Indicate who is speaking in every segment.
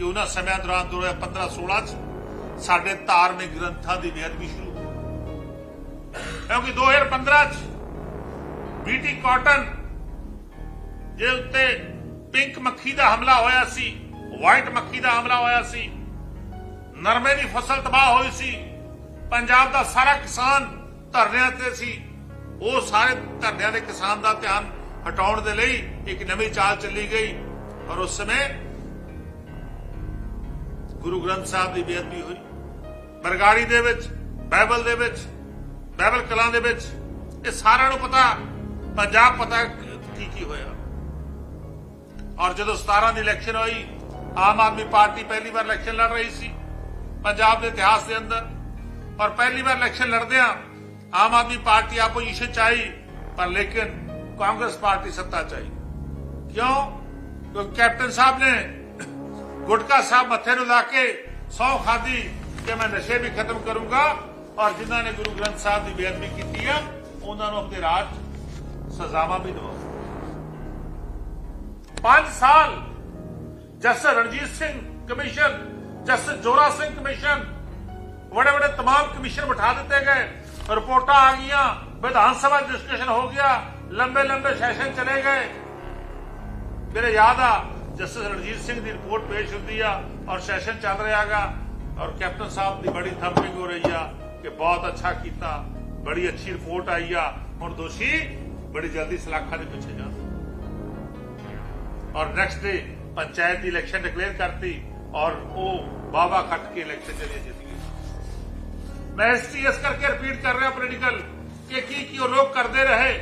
Speaker 1: ਕਿ ਉਹਨਾਂ ਸਮਿਆਂ ਦੌਰਾਨ 2015-16 ਚ ਸਾਡੇ ਧਾਰਮਿਕ ਗ੍ਰੰਥਾਂ ਦੀ ਬੇਅਦਬੀ ਸ਼ੁਰੂ ਕਿਉਂਕਿ 2015 ਚ ਬੀਟੀ ਕਾਟਨ ਜੇ ਉੱਤੇ ਪਿੰਕ ਮੱਖੀ ਦਾ ਹਮਲਾ ਹੋਇਆ ਸੀ ਵਾਈਟ ਮੱਖੀ ਦਾ ਹਮਲਾ ਹੋਇਆ ਸੀ, ਨਰਮੇ ਦੀ ਫਸਲ ਤਬਾਹ ਹੋਈ ਸੀ, ਪੰਜਾਬ ਦਾ ਸਾਰਾ ਕਿਸਾਨ ਧਰਨਿਆਂ ਤੇ ਸੀ। ਉਹ ਸਾਰੇ ਧਰਨਿਆਂ ਦੇ ਕਿਸਾਨ ਦਾ ਧਿਆਨ ਹਟਾਉਣ ਦੇ ਲਈ ਇੱਕ ਨਵੀਂ ਚਾਲ ਚੱਲੀ ਗਈ। ਔਰ ਉਸ ਸਮੇਂ ਗੁਰੂ ਗ੍ਰੰਥ ਸਾਹਿਬ ਦੀ ਬੇਅਦਬੀ ਹੋਈ। ਬਰਗਾੜੀ ਦੇ ਵਿੱਚ, ਬਾਈਬਲ ਦੇ ਵਿੱਚ, ਬਾਈਬਲ ਕਲਾਂ ਦੇ ਵਿੱਚ, ਇਹ ਸਾਰਿਆਂ ਨੂੰ ਪਤਾ, ਪੰਜਾਬ ਪਤਾ ਕੀ ਕੀ ਹੋਇਆ। ਔਰ ਜਦੋਂ 17 ਦੀ ਇਲੈਕਸ਼ਨ ਹੋਈ, ਆਮ ਆਦਮੀ ਪਾਰਟੀ ਪਹਿਲੀ ਵਾਰ ਇਲੈਕਸ਼ਨ ਲੜ ਰਹੀ ਸੀ, ਪੰਜਾਬ ਦੇ ਇਤਿਹਾਸ ਦੇ ਅੰਦਰ। ਔਰ ਪਹਿਲੀ ਵਾਰ ਇਲੈਕਸ਼ਨ ਲੜਦਿਆਂ ਆਮ ਆਦਮੀ ਪਾਰਟੀ ਆਪੋਜੀਸ਼ਨ ਚ ਆਈ, ਪਰ ਲੇਕਿਨ ਕਾਂਗਰਸ ਪਾਰਟੀ ਸੱਤਾ ਚ ਆਈ। ਕਿਉਂ? ਕਿਉਂਕਿ ਕੈਪਟਨ ਸਾਹਿਬ ਨੇ ਗੁਟਕਾ ਸਾਹਿਬ ਮੱਥੇ ਨੂੰ ਲਾ ਕੇ ਸੌ ਖਾਦੀ ਕਿ ਮੈਂ ਨਸ਼ੇ ਵੀ ਖਤਮ ਕਰੂੰਗਾ ਔਰ ਜਿਨ੍ਹਾਂ ਨੇ ਗੁਰੂ ਗ੍ਰੰਥ ਸਾਹਿਬ ਦੀ ਬੇਅਦਬੀ ਕੀਤੀ ਆ ਉਹਨਾਂ ਨੂੰ ਆਪਣੇ ਰਾਜ 'ਚ ਸਜ਼ਾਵਾਂ ਵੀ ਦਵਾਓ 5 ਸਾਲ justice Ranjit Singh commission justice Zora Singh commission ਬੜੇ ਬੜੇ तमाम ਕਮਿਸ਼ਨ ਬਿਠਾ ਦਿੱਤੇ ਗਏ ਰਿਪੋਰਟਾਂ ਆ ਗਈਆਂ ਵਿਧਾਨ ਸਭਾ ਡਿਸਕਸ਼ਨ ਹੋ ਗਿਆ ਲੰਬੇ ਲੰਬੇ ਸੈਸ਼ਨ ਚਲੇ ਗਏ ਮੇਰੇ ਯਾਦ ਆ ਜਸਟਿਸ ਰਣਜੀਤ ਸਿੰਘ ਦੀ ਰਿਪੋਰਟ ਪੇਸ਼ ਹੁੰਦੀ ਆ ਔਰ ਸੈਸ਼ਨ ਚੱਲ ਰਿਹਾਗਾ ਔਰ ਕੈਪਟਨ ਸਾਹਿਬ ਦੀ ਬੜੀ ਥੰਪਿੰਗ ਹੋ ਰਹੀ ਆ ਕਿ ਬਹੁਤ ਅੱਛਾ ਕੀਤਾ ਬੜੀ ਅੱਛੀ ਰਿਪੋਰਟ ਆਈ ਆ ਹੁਣ ਦੋਸ਼ੀ ਬੜੀ ਜਲਦੀ ਸਲਾਖਾਂ ਦੇ ਪਿੱਛੇ ਜਾ ਔਰ ਨੈਕਸਟ ਡੇ ਪੰਚਾਇਤ ਦੀ ਇਲੈਕਸ਼ਨ ਡਿਕਲੇਅਰ ਕਰਤੀ ਔਰ ਉਹ ਬਾਬਾ ਖੱਟ ਕੇ ਇਲੈਕਸ਼ਨ ਚਲੇ ਜਿੱਤ ਗਏ ਮੈਂ ਇਸ ਚੀਜ਼ ਕਰਕੇ ਰਿਪੀਟ ਕਰ ਰਿਹਾ ਪੋਲੀਟੀਕਲ ਕਿ ਕੀ ਕੀ ਉਹ ਲੋਕ ਕਰਦੇ ਰਹੇ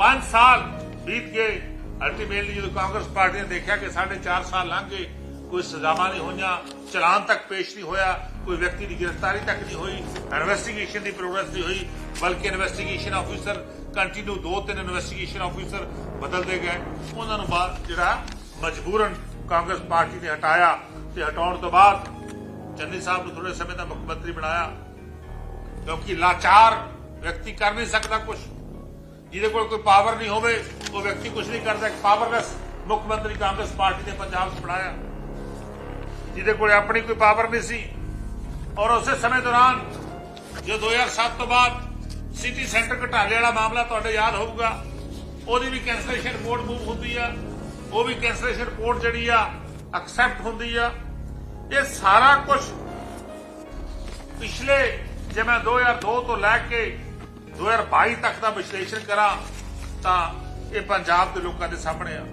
Speaker 1: 5 ਸਾਲ ਬੀਤ ਗਏ ਅਲਟੀਮੇਟਲੀ ਜਦੋਂ ਕਾਂਗਰਸ ਪਾਰਟੀ ਨੇ ਦੇਖਿਆ ਕਿ ਸਾਢੇ 4 ਸਾਲ ਲੰਘ ਗਏ, ਕੋਈ ਸਜ਼ਾਵਾਂ ਨਹੀਂ ਹੋਈਆਂ, ਚਲਾਨ ਤੱਕ ਪੇਸ਼ ਨਹੀਂ ਹੋਇਆ, ਕੋਈ ਵਿਅਕਤੀ ਦੀ ਗ੍ਰਿਫਤਾਰੀ ਤੱਕ ਨਹੀਂ ਹੋਈ ਇਨਵੈਸਟੀਗੇਸ਼ਨ ਦੀ ਪ੍ਰੋਗਰੈਸ ਨਹੀਂ ਹੋਈ, ਬਲਕਿ ਇਨਵੈਸਟੀਗੇਸ਼ਨ ਆਫੀਸਰ ਕੰਟੀਨਿਊ ਦੋ ਤਿੰਨ ਇਨਵੈਸਟੀਗੇਸ਼ਨ ਆਫੀਸਰ ਬਦਲਦੇ ਗਏ। ਉਹਨਾਂ ਨੂੰ ਬਾਅਦ ਜਿਹੜਾ ਮਜਬੂਰਨ ਕਾਂਗਰਸ ਪਾਰਟੀ ਨੇ ਹਟਾਇਆ ਤੇ ਹਟਾਉਣ ਤੋਂ ਬਾਅਦ ਚੰਨੀ ਸਾਹਿਬ ਨੂੰ ਥੋੜੇ ਸਮੇਂ ਦਾ ਮੁੱਖ ਮੰਤਰੀ ਬਣਾਇਆ, ਕਿਉਂਕਿ ਲਾਚਾਰ ਵਿਅਕਤੀ ਕਰ ਨਹੀਂ ਸਕਦਾ ਕੁਝ ਜਿਹਦੇ ਕੋਲ ਕੋਈ ਪਾਵਰ ਨਹੀਂ ਹੋਵੇ ਉਹ ਵਿਅਕਤੀ ਕੁਝ ਨਹੀਂ ਕਰਦਾ, ਇੱਕ ਪਾਵਰਲੈਸ ਮੁੱਖ ਮੰਤਰੀ ਕਾਂਗਰਸ ਪਾਰਟੀ ਨੇ ਪੰਜਾਬ 'ਚ ਬਣਾਇਆ। ਜਿਹਦੇ ਕੋਲ ਆਪਣੀ ਕੋਈ ਪਾਵਰ ਨਹੀਂ ਸੀ। ਔਰ ਉਸੇ ਸਮੇਂ ਦੌਰਾਨ ਜੋ 2007 ਤੋਂ ਬਾਅਦ ਸਿਟੀ ਸੈਂਟਰ ਘਟਾਲੇ ਵਾਲਾ ਮਾਮਲਾ ਤੁਹਾਡੇ ਯਾਦ ਹੋਊਗਾ, ਉਹਦੀ ਵੀ ਕੈਂਸਲੇਸ਼ਨ ਰਿਪੋਰਟ ਮੂਵ ਹੁੰਦੀ ਆ। ਉਹ ਵੀ ਕੈਂਸਲੇਸ਼ਨ ਰਿਪੋਰਟ ਜਿਹੜੀ ਆ ਐਕਸੈਪਟ ਹੁੰਦੀ ਆ। ਇਹ ਸਾਰਾ ਕੁਝ ਪਿਛਲੇ ਜੇ ਮੈਂ 2002 ਤੋਂ ਲੈ ਕੇ 2022 ਤੱਕ ਦਾ ਵਿਸ਼ਲੇਸ਼ਣ ਕਰਾਂ, ਤਾਂ ਇਹ ਪੰਜਾਬ ਦੇ ਲੋਕਾਂ ਦੇ ਸਾਹਮਣੇ ਆ।